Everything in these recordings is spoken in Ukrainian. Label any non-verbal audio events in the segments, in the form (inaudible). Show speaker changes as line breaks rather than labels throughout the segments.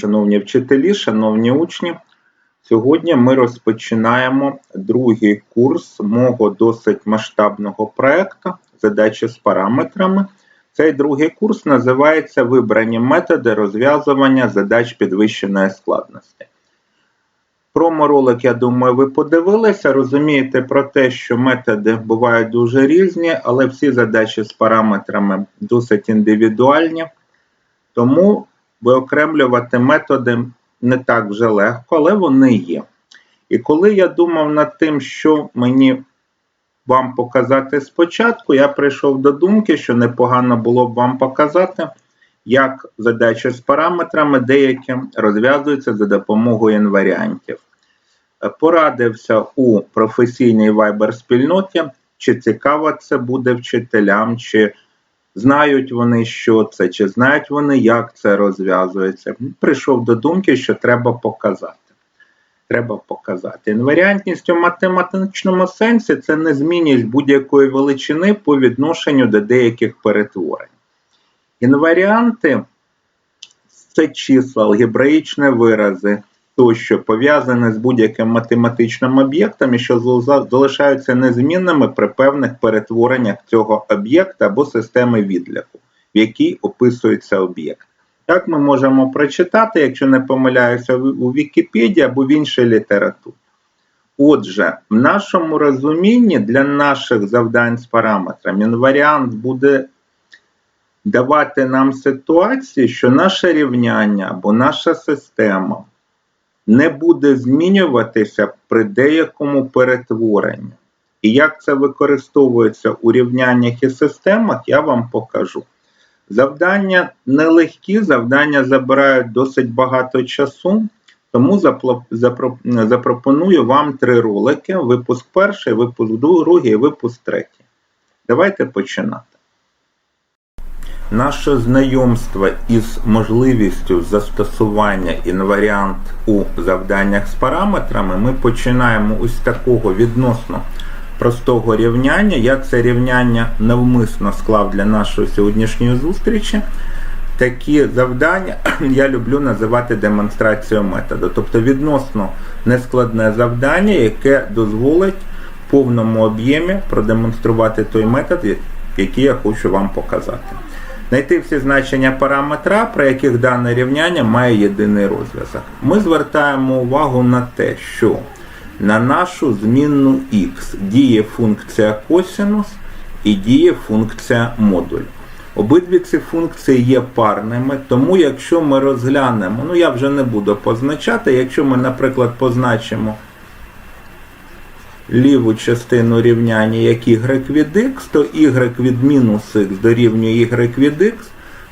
Шановні вчителі, шановні учні, сьогодні ми розпочинаємо другий курс мого досить масштабного проєкту задачі з параметрами. Цей другий курс називається Вибрані методи розв'язування задач підвищеної складності. Промо-ролик, я думаю, ви подивилися, розумієте про те, що методи бувають дуже різні, але всі задачі з параметрами досить індивідуальні. Тому виокремлювати методи не так вже легко, але вони є. І коли я думав над тим, що мені вам показати спочатку, я прийшов до думки, що непогано було б вам показати, як задачі з параметрами деякі розв'язуються за допомогою інваріантів. Порадився у професійній вайбер спільноті, чи цікаво це буде вчителям, чи знають вони, що це, чи знають вони, як це розв'язується. Прийшов до думки, що треба показати. Треба показати. Інваріантність у математичному сенсі це незмінність будь-якої величини по відношенню до деяких перетворень. Інваріанти це числа, алгебраїчні вирази, тощо пов'язані з будь-яким математичним об'єктом і що залишаються незмінними при певних перетвореннях цього об'єкта або системи відліку, в якій описується об'єкт. Так ми можемо прочитати, якщо не помиляюся, у Вікіпедії або в іншій літературі. Отже, в нашому розумінні для наших завдань з параметрами інваріант буде давати нам ситуацію, що наше рівняння або наша система не буде змінюватися при деякому перетворенні. І як це використовується у рівняннях і системах, я вам покажу. Завдання нелегкі, завдання забирають досить багато часу, тому запропоную вам три ролики: випуск перший, випуск другий, випуск третій. Давайте починати. Наше знайомство із можливістю застосування інваріант у завданнях з параметрами ми починаємо ось такого відносно простого рівняння. Я це рівняння навмисно склав для нашої сьогоднішньої зустрічі. Такі завдання (clears throat) я люблю називати демонстрацією методу. Тобто відносно нескладне завдання, яке дозволить в повному об'ємі продемонструвати той метод, який я хочу вам показати. Знайти всі значення параметра, при яких дане рівняння має єдиний розв'язок. Ми звертаємо увагу на те, що на нашу змінну х діє функція косинус і діє функція модуль. Обидві ці функції є парними, тому якщо ми розглянемо, ну я вже не буду позначати, якщо ми, наприклад, позначимо ліву частину рівняння як y від x, то y від мінус х дорівнює y від x,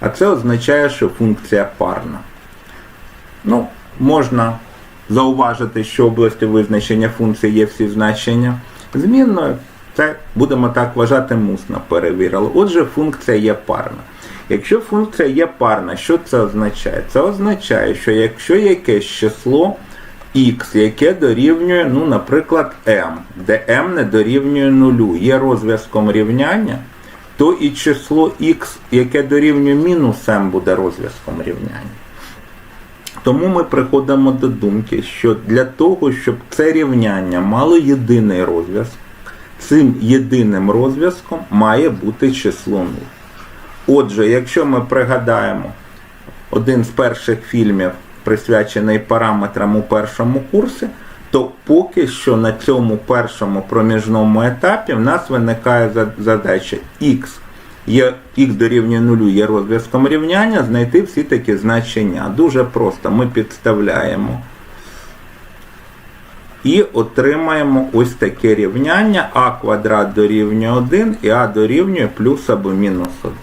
а це означає, що функція парна. Ну, Можна зауважити, що в області визначення функції є всі значення змінною. Це будемо так вважати, мусно перевірили. Отже, функція є парна. Якщо функція є парна, що це означає? Це означає, що якщо якесь число x, яке дорівнює, ну, наприклад, m, де m не дорівнює нулю, є розв'язком рівняння, то і число x, яке дорівнює мінус m, буде розв'язком рівняння. Тому ми приходимо до думки, що для того, щоб це рівняння мало єдиний розв'язок, цим єдиним розв'язком має бути число 0. Отже, якщо ми пригадаємо один з перших фільмів присвячений параметрам у першому курсі, то поки що на цьому першому проміжному етапі в нас виникає задача x є x дорівнює 0 є розв'язком рівняння, знайти всі такі значення. Дуже просто ми підставляємо. І отримаємо ось таке рівняння а квадрат дорівнює 1 і а дорівнює плюс або мінус 1.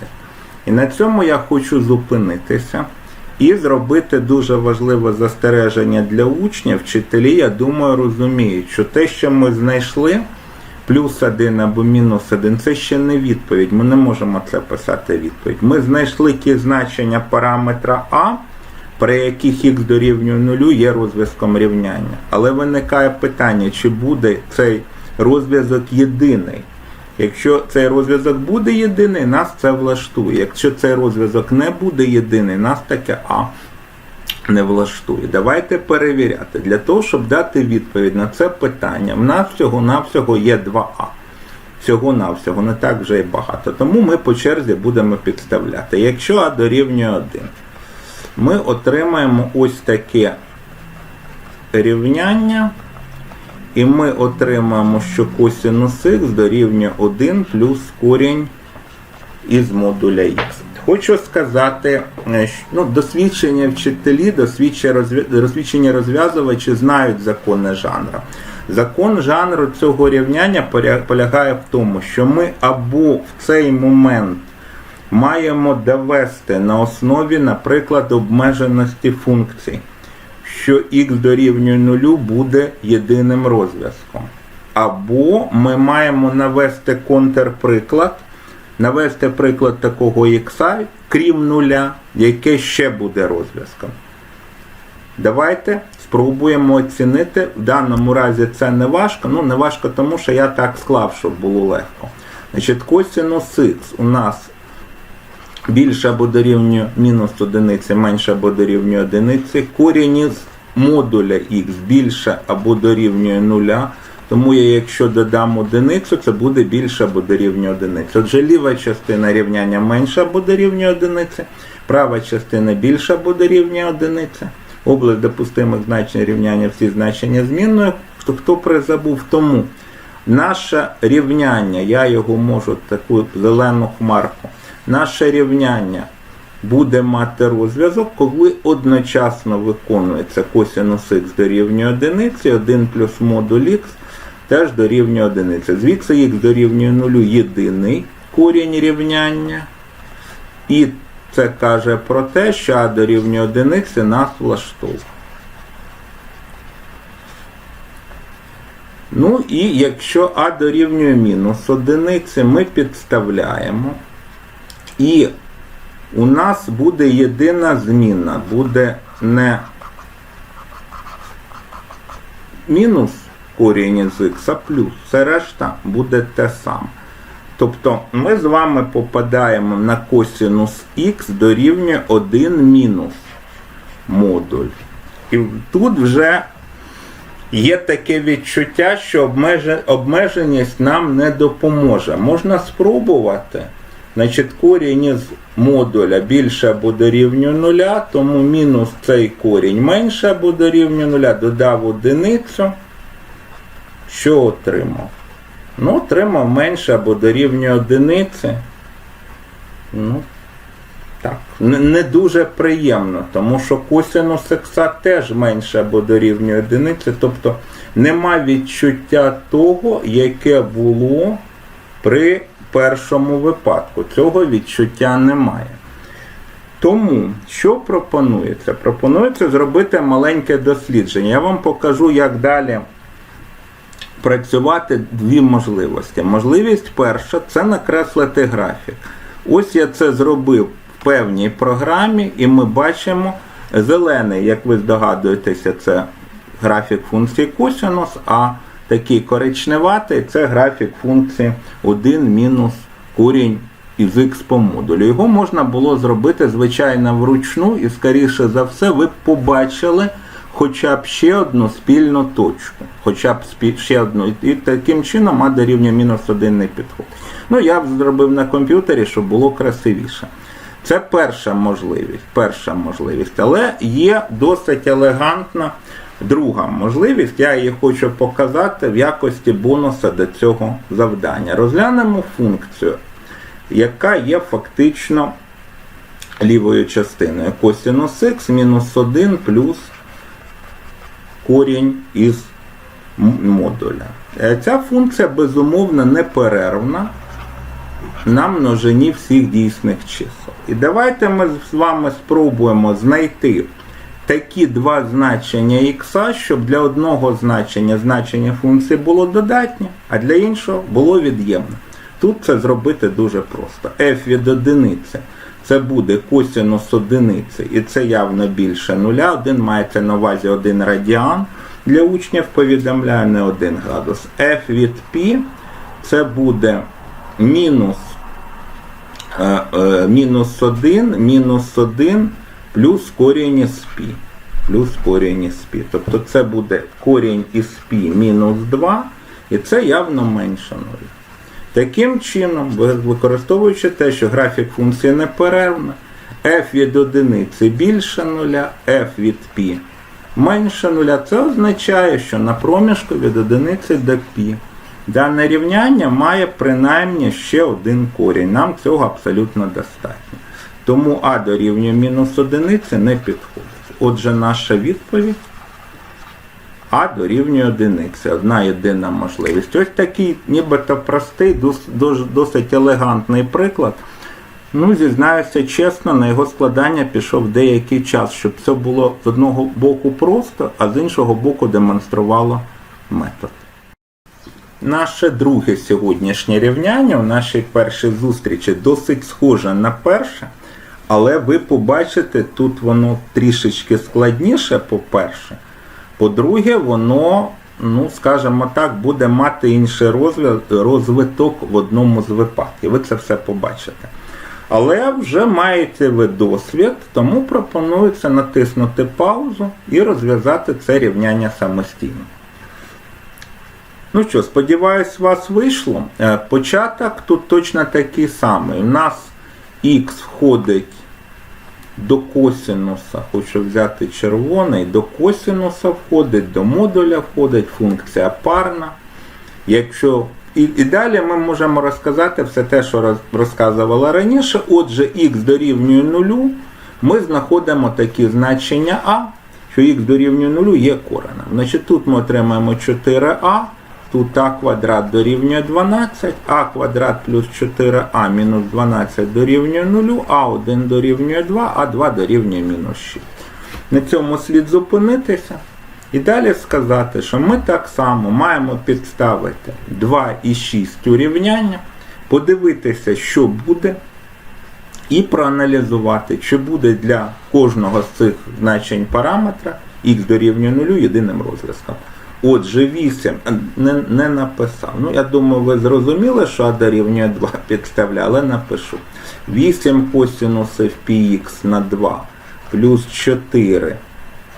І на цьому я хочу зупинитися. І зробити дуже важливе застереження для учнів, вчителі, я думаю, розуміють, що те, що ми знайшли, плюс 1 або мінус 1, це ще не відповідь. Ми не можемо це писати відповідь. Ми знайшли ті значення параметра А, при яких х дорівнює 0 є розв'язком рівняння. Але виникає питання, чи буде цей розв'язок єдиний. Якщо цей розв'язок буде єдиний, нас це влаштує. Якщо цей розв'язок не буде єдиний, нас таке А не влаштує. Давайте перевіряти. Для того, щоб дати відповідь на це питання, в нас всього-навсього є 2А. Всього-навсього, не так вже і багато. Тому ми по черзі будемо підставляти. Якщо А дорівнює 1, ми отримаємо ось таке рівняння. І ми отримаємо, що косинус х дорівнює 1 плюс корінь із модуля х. Хочу сказати, е, ну, досвідчені вчителі, досвідчені розв'язувачі знають закони жанру. Закон жанру цього рівняння полягає в тому, що ми або в цей момент маємо довести на основі, наприклад, обмеженості функцій, що х дорівнює нулю буде єдиним розв'язком. Або ми маємо навести контрприклад, навести приклад такого х, крім нуля, яке ще буде розв'язком. Давайте спробуємо оцінити. В даному разі це не важко. Ну, не важко, тому що я так склав, щоб було легко. Значить, косинус х у нас більше або дорівнює мінус одиниці, менше або дорівнює одиниці. Корінь із модуля х більше або дорівнює нуля. Тому я, якщо додам одиницю, це буде більше або дорівнює одиниці. Отже, ліва частина рівняння менше або дорівнює одиниці, права частина більше або дорівнює одиниці. Область допустимих значень рівняння всі значення змінною. Хто, хто призабув тому. Наше рівняння, я його можу таку зелену хмарку. Наше рівняння буде мати розв'язок, коли одночасно виконується косинус х дорівнює одиниці, 1 плюс модуль х теж дорівнює одиниці. Звідси х дорівнює нулю єдиний корінь рівняння. І це каже про те, що а дорівнює одиниці нас влаштовує. Ну і якщо а дорівнює мінус одиниці, ми підставляємо. І у нас буде єдина зміна, буде не мінус корінь із х, а плюс. Все решта буде те саме. Тобто ми з вами попадаємо на косинус х дорівнює 1 мінус модуль. І тут вже є таке відчуття, що обмеженість нам не допоможе. Можна спробувати. Значить, корінь із модуля більше або дорівнює нуля, тому мінус цей корінь менше або дорівнює нуля, додав одиницю. Що отримав? Ну, отримав менше або дорівнює одиниці. Ну, так, не, дуже приємно, тому що косинус х теж менше або дорівнює одиниці, тобто нема відчуття того, яке було при першому випадку. Цього відчуття немає. Тому, що пропонується? Пропонується зробити маленьке дослідження. Я вам покажу, як далі працювати дві можливості. Можливість перша це накреслити графік. Ось я це зробив в певній програмі, і ми бачимо зелений, як ви здогадуєтеся, це графік функції косинус, а такий коричневатий це графік функції 1 мінус корінь із х по модулю. Його можна було зробити, звичайно, вручну, і, скоріше за все, ви б побачили хоча б ще одну спільну точку. Хоча б ще одну. І таким чином а дорівнює мінус 1 не підходить. Ну, я б зробив на комп'ютері, щоб було красивіше. Це перша можливість, перша можливість, але є досить елегантна друга можливість. Я її хочу показати в якості бонуса до цього завдання. Розглянемо функцію, яка є фактично лівою частиною. Косинус х мінус 1 плюс корінь із модуля. Е, Ця функція безумовно неперервна на множині всіх дійсних чисел. І давайте ми з вами спробуємо знайти такі два значення х, щоб для одного значення значення функції було додатнє, а для іншого було від'ємне. Тут це зробити дуже просто. f від одиниці це буде косинус одиниці, і це явно більше нуля. Один мається на увазі 1 радіан. Для учнів повідомляю не 1 градус. f від π це буде мінус, е, е, мінус 1, мінус 1 плюс корінь із пі. Плюс корінь із пі. Тобто це буде корінь із пі мінус 2, і це явно менше 0. Таким чином, використовуючи те, що графік функції неперервна, f від одиниці більше 0, f від π менше 0, це означає, що на проміжку від одиниці до π. Дане рівняння має принаймні ще один корінь. Нам цього абсолютно достатньо. Тому а дорівнює мінус одиниці не підходить. Отже, наша відповідь а дорівнює одиниці. Одна єдина можливість. Ось такий нібито простий, дос- дос- досить елегантний приклад. Ну, зізнаюся чесно, на його складання пішов деякий час, щоб це було з одного боку просто, а з іншого боку демонструвало метод. Наше друге сьогоднішнє рівняння в нашій першій зустрічі досить схоже на перше, але ви побачите, тут воно трішечки складніше, по-перше. По-друге, воно, ну, скажімо так, буде мати інший розвиток в одному з випадків. Ви це все побачите. Але вже маєте ви досвід, тому пропонується натиснути паузу і розв'язати це рівняння самостійно. Ну що, сподіваюсь, у вас вийшло. Е, Початок тут точно такий самий. У нас х входить до косинуса, хочу взяти червоний, до косинуса входить, до модуля входить, функція парна. Якщо і, і далі ми можемо розказати все те, що роз, розказувала раніше. Отже, х дорівнює нулю, ми знаходимо такі значення а, що х дорівнює нулю є коренем. Значить, тут ми отримаємо 4а, тут а квадрат дорівнює 12, а квадрат плюс 4а мінус 12 дорівнює нулю, а1 дорівнює 2, а 2 дорівнює мінус 6. На цьому слід зупинитися. І далі сказати, що ми так само маємо підставити 2 і 6 у рівняння, подивитися, що буде, і проаналізувати, чи буде для кожного з цих значень параметра х дорівнює 0 єдиним розв'язком. Отже, 8 не, не написав. Ну, я думаю, ви зрозуміли, що а дорівнює 2 (laughs) підставляли, напишу. 8 косинусів πx на 2 плюс 4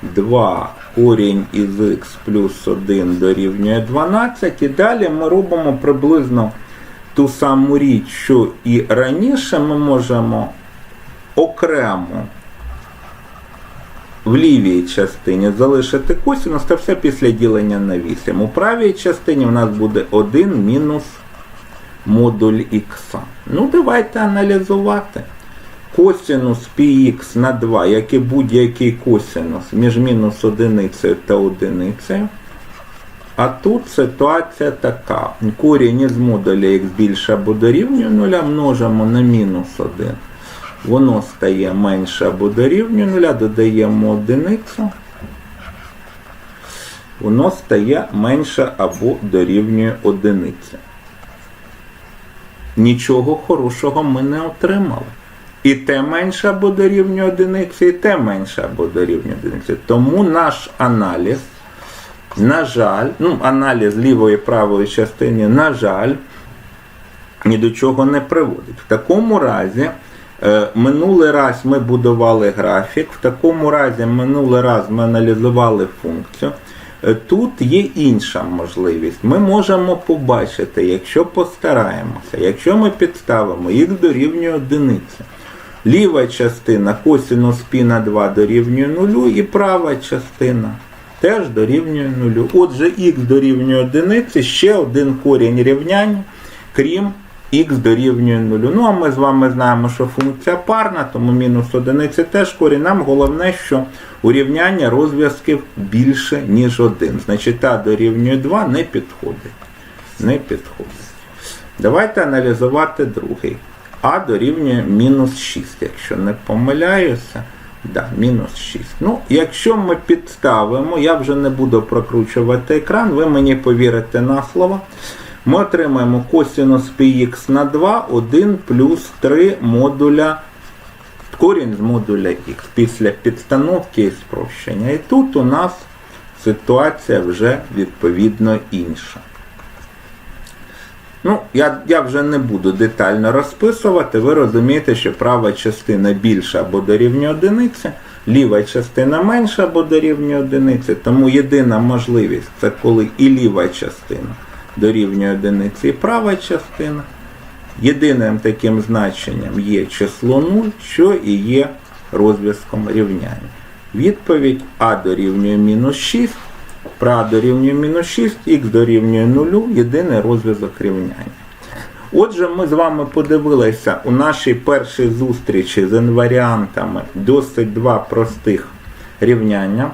2 корінь із х плюс 1 дорівнює 12. І далі ми робимо приблизно ту саму річ, що і раніше ми можемо окремо в лівій частині залишити косинус, це все після ділення на 8. У правій частині в нас буде 1 мінус модуль х. Ну, давайте аналізувати. Косинус πx на 2, як і будь-який косинус між мінус одиницею та одиницею. А тут ситуація така. Корінь із модуля х більше або дорівнює 0 множимо на мінус 1. Воно стає менше або дорівнює 0, додаємо одиницю. Воно стає менше або дорівнює одиниці. Нічого хорошого ми не отримали. І те менше або дорівнює одиниці, і те менше або дорівнює одиниці. Тому наш аналіз, на жаль, ну, аналіз лівої і правої частини, на жаль, ні до чого не приводить. В такому разі, минулий раз ми будували графік, в такому разі минулий раз ми аналізували функцію. Е, Тут є інша можливість. Ми можемо побачити, якщо постараємося, якщо ми підставимо х дорівнює одиниці. Ліва частина косинус π на 2 дорівнює 0, і права частина теж дорівнює 0. Отже, х дорівнює одиниці, ще один корінь рівняння, крім х дорівнює 0. Ну, а ми з вами знаємо, що функція парна, тому мінус одиниці теж корінь. Нам головне, що у рівняння розв'язків більше, ніж 1. Значить, а дорівнює 2 не підходить. Не підходить. Давайте аналізувати другий. А дорівнює мінус 6, якщо не помиляюся. Да, мінус 6. Ну, якщо ми підставимо, я вже не буду прокручувати екран, ви мені повірите на слово. Ми отримаємо косинус πx на 2, 1 плюс 3 модуля, корінь з модуля х після підстановки і спрощення. І тут у нас ситуація вже відповідно інша. Ну, я, я вже не буду детально розписувати. Ви розумієте, що права частина більша або дорівнює одиниці, ліва частина менша або дорівнює одиниці, тому єдина можливість це коли і ліва частина дорівнює одиниці, права частина. Єдиним таким значенням є число 0, що і є розв'язком рівняння. Відповідь А дорівнює мінус 6, пра дорівнює мінус 6, х дорівнює 0, єдиний розв'язок рівняння. Отже, ми з вами подивилися у нашій першій зустрічі з інваріантами досить два простих рівняння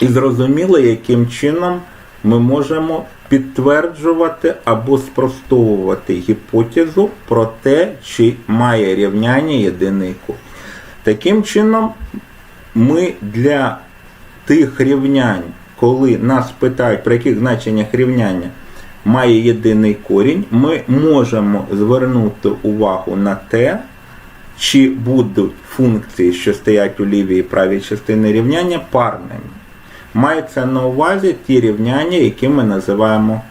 і зрозуміли, яким чином ми можемо підтверджувати або спростовувати гіпотезу про те, чи має рівняння єдиний код. Таким чином, ми для тих рівнянь, коли нас питають, про яких значеннях рівняння має єдиний корінь, ми можемо звернути увагу на те, чи будуть функції, що стоять у лівій і правій частині рівняння, парними. Мається на увазі ті рівняння, які ми називаємо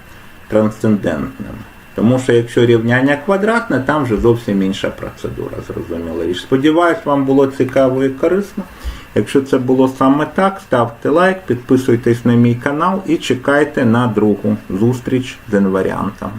трансцендентними. Тому що якщо рівняння квадратне, там вже зовсім інша процедура, зрозуміло. І сподіваюсь, вам було цікаво і корисно. Якщо це було саме так, ставте лайк, підписуйтесь на мій канал і чекайте на другу зустріч з інваріантом.